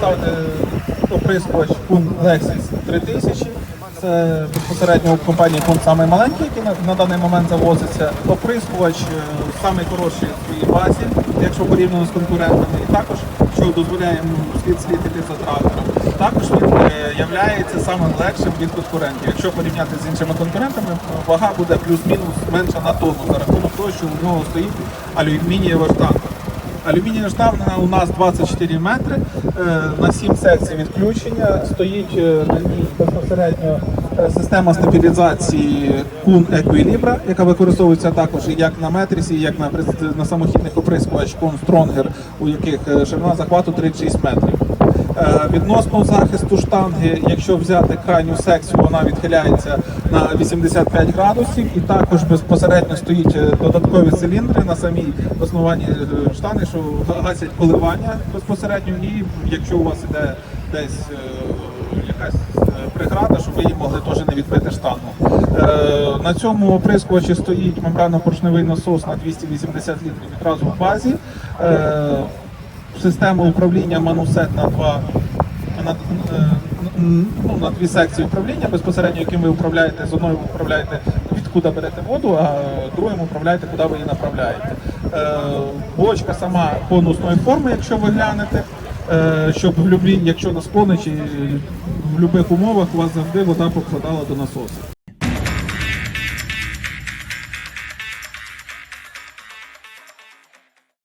поставити оприскувач пункт Lexus 3000. Це безпосередньо у компанії пункт самий маленький, який на, на даний момент завозиться. Оприскувач е, самий хороший в своїй базі, якщо порівняно з конкурентами. І також, що дозволяє йому слід слідити за трактором. Також він е, являється самим легшим від конкурентів. Якщо порівняти з іншими конкурентами, вага буде плюс-мінус менша на тонну за рахунок того, що у нього стоїть алюмінієва штанга. Алюмінієва штанга у нас 24 метри е, на 7 секцій відключення. Стоїть е, на ній безпосередньо е, система стабілізації Kun Equilibra, яка використовується також як на метрісі, як на, на самохідних оприскувач Kun Stronger, у яких ширина захвату 36 метрів. Е, Відносно захисту штанги, якщо взяти крайню секцію, вона відхиляється на 85 градусів, і також безпосередньо стоїть е, додаткові циліндри на самій основанні е, штанги, що гасять коливання безпосередньо. І якщо у вас іде десь якась преграда, щоб ви її могли теж не відбити штангу. На цьому оприскувачі стоїть мембрано-поршневий насос на 280 літрів відразу в базі. Система управління манусет на два на, е, ну, на дві секції управління, безпосередньо яким ви управляєте, з одною ви управляєте відкуди берете воду, а другим управляєте, куди ви її направляєте. Е, бочка сама конусної форми, якщо ви глянете, е, щоб в люблі, якщо на склони чи в будь-яких умовах у вас завжди вода попадала до насосу.